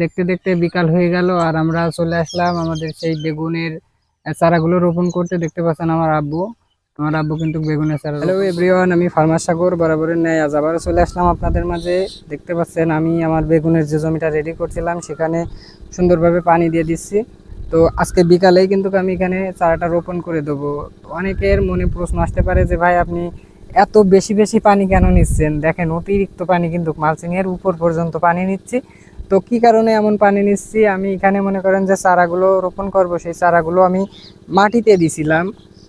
দেখতে দেখতে বিকাল হয়ে গেল আর আমরা চলে আসলাম আমাদের সেই বেগুনের চারাগুলো রোপণ করতে। দেখতে পাচ্ছেন আমার আব্বু। আমার আব্বু কিন্তু বেগুনের চারা হ্যালো এভরিওয়ান আমি ফার্মার সাগর বরাবরের ন্যায় আজ আবারও চলে আসলাম আপনাদের মাঝে। দেখতে পাচ্ছেন আমি আমার বেগুনের যে জমিটা রেডি করছিলাম সেখানে সুন্দরভাবে পানি দিয়ে দিচ্ছি। তো আজকে বিকালেই কিন্তু আমি এখানে চারাটা রোপণ করে দেবো। অনেকের মনে প্রশ্ন আসতে পারে যে ভাই আপনি এত বেশি বেশি পানি কেন নিচ্ছেন? দেখেন অতিরিক্ত পানি কিন্তু মালচিং এর উপর পর্যন্ত পানি নিচ্ছি। তো কি কারণে এমন পানি নিচ্ছি? আমি এখানে মনে করেন যে চারাগুলো রোপণ করব, সেই চারাগুলো আমি মাটিতে দিছিলাম।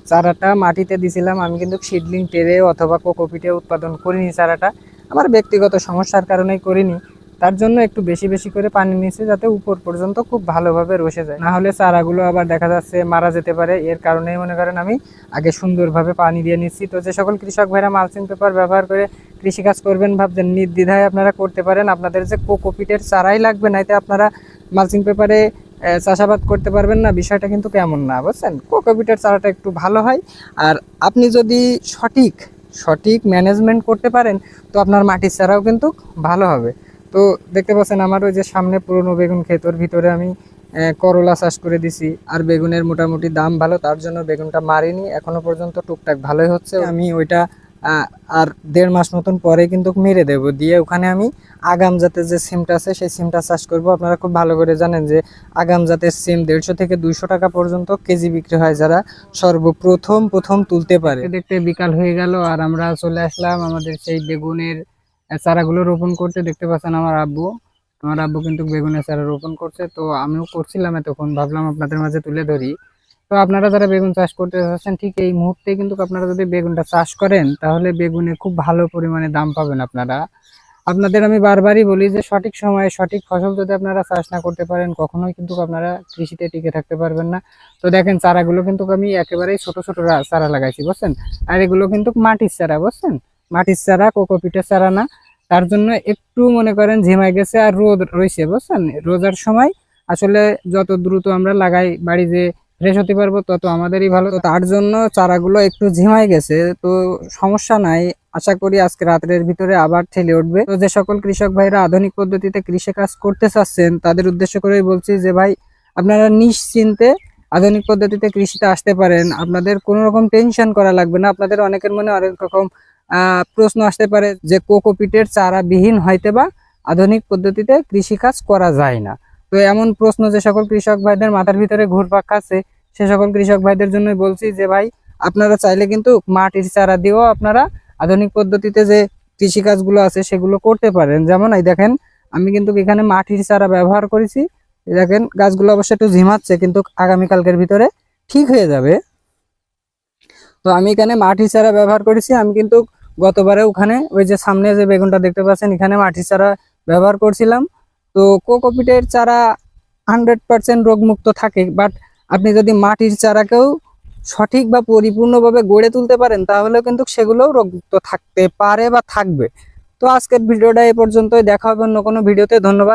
চারাটা মাটিতে দিছিলাম, আমি কিন্তু সিডলিং টেরে অথবা কোকোপিটে উৎপাদন করিনি চারাটা। আমার ব্যক্তিগত সমস্যার কারণেই করিনি। তার জন্য একটু বেশি বেশি করে পানি নিচ্ছি যাতে উপর পর্যন্ত খুব ভালোভাবে রসে যায়। না হলে চারাগুলো আবার দেখা যাচ্ছে মারা যেতে পারে। এর কারণেই মনে করেন আমি আগে সুন্দরভাবে পানি দিয়ে নিচ্ছি। তো যে সকল কৃষক ভাইরা মালচিং পেপার ব্যবহার করে কৃষিকাজ করবেন ভাবছেন, নির্দ্বিধায় আপনারা করতে পারেন। আপনাদের যে কোকোপিটের চারাই লাগবে না এতে আপনারা মালচিং পেপারে চাষাবাদ করতে পারবেন না। বিষয়টা কিন্তু কেমন না, বুঝছেন? কোকোপিটের চারাটা একটু ভালো হয়। আর আপনি যদি সঠিক সঠিক ম্যানেজমেন্ট করতে পারেন, তো আপনার মাটির চারাও কিন্তু ভালো হবে। তো দেখতে পাচ্ছেন আমার ওই যে সামনে পুরনো বেগুন ক্ষেত, ওর ভিতরে আমি করলা চাষ করে দিছি। আর বেগুনের মোটামুটি দাম ভালো, তার জন্য বেগুনটা মারিনি। এখনও পর্যন্ত টুকটাক ভালোই হচ্ছে। আমি ওইটা আর দেড় মাস মতন পরে কিন্তু মেরে দেব। দিয়ে ওখানে আমি আগাম জাতের যে সিমটা আছে, সেই সিমটা চাষ করব। আপনারা খুব ভালো করে জানেন যে, আগাম জাতের সিম দেড়শো থেকে দুইশো টাকা পর্যন্ত কেজি বিক্রি হয় যারা সর্বপ্রথম, প্রথম তুলতে পারে। দেখতে বিকাল হয়ে গেল আর আমরা চলে আসলাম আমাদের সেই বেগুনের চারাগুলো রোপণ করতে দেখতে পাচ্ছেন আমার আব্বু। আমার আব্বু কিন্তু বেগুনের চারা রোপণ করছে। তো আমিও করছিলাম এতক্ষণ, ভাবলাম আপনাদের মাঝে তুলে ধরি। তো আপনারা যারা বেগুন চাষ করতে চাচ্ছেন ঠিক এই মুহূর্তে কিন্তু আপনারা যদি বেগুনটা চাষ করেন, তাহলে বেগুনে খুব ভালো পরিমাণে দাম পাবেন আপনারা। আপনাদের আমি বারবারই বলি যে, সঠিক সময়ে সঠিক ফসল যদি আপনারা চাষ না করতে পারেন, কখনোই কিন্তু আপনারা কৃষিতে টিকে থাকতে পারবেন না। তো দেখেন, চারাগুলো কিন্তু আমি একেবারেই ছোট ছোট চারা লাগাইছি, বুঝছেন? আর এগুলো কিন্তু মাটির চারা, বুঝছেন? মাটির চারা, কোকোপিটের চারা না। তার জন্য একটু মনে করেন ঝিমাই গেছে আর রোদ রয়েছে বুঝছেন? রোজার সময় আসলে যত দ্রুত আমরা লাগাই, বাড়ি যে ফ্রেশ হতে পারব, তত আমাদেরই ভালো। তো তার জন্য চারাগুলো একটু ঝিমাই গেছে, তো সমস্যা নাই। আশা করি আজকে রাত্রের ভিতরে আবার ঠেলে উঠবে। তো যে সকল কৃষক ভাইরা আধুনিক পদ্ধতিতে কৃষি কাজ করতে চাচ্ছেন, তাদের উদ্দেশ্য করেই বলছি যে, ভাই, আপনারা নিশ্চিন্তে আধুনিক পদ্ধতিতে কৃষিতে আসতে পারেন। আপনাদের কোনো রকম টেনশন করা লাগবে না। আপনাদের অনেকের মনে অনেক রকম প্রশ্ন আসতে পারে যে কোকোপিটের চারা বিহীন হইতে বা আধুনিক পদ্ধতিতে কৃষি কাজ করা যায় না। তো এমন প্রশ্ন যে সকল কৃষক ভাইদের মাথার ভিতরে ঘুরপাক খাচ্ছে, সে সকল কৃষক ভাইদের জন্য বলছি যে ভাই, আপনারা চাইলে কিন্তু মাটির চারা দিয়েও আপনারা আধুনিক পদ্ধতিতে যে কৃষি কাজগুলো আছে সেগুলো করতে পারেন। যেমন এই দেখেন, আমি কিন্তু এখানে মাটির চারা ব্যবহার করেছি। দেখেন, গাছগুলো অবশ্য একটু ঝিমাচ্ছে, কিন্তু আগামীকালকের ভিতরে ঠিক হয়ে যাবে। তো আমি এখানে মাটির চারা ব্যবহার করেছি। আমি কিন্তু গতবারে ওখানে ওই যে সামনে যে বেগুনটা দেখতে পাচ্ছেন, এখানে মাটির চারা ব্যবহার করছিলাম। তো কোকোপিটের চারা হান্ড্রেড পার্সেন্ট রোগমুক্ত থাকে বাট আপনি যদি মাটির চারাকেও সঠিক বা পরিপূর্ণভাবে গড়ে তুলতে পারেন তাহলে কিন্তু সেগুলোও রোগমুক্ত থাকতে পারে বা থাকবে। তো আজকের ভিডিওটা এ পর্যন্তই, দেখা হবে অন্য কোনো ভিডিওতে, ধন্যবাদ।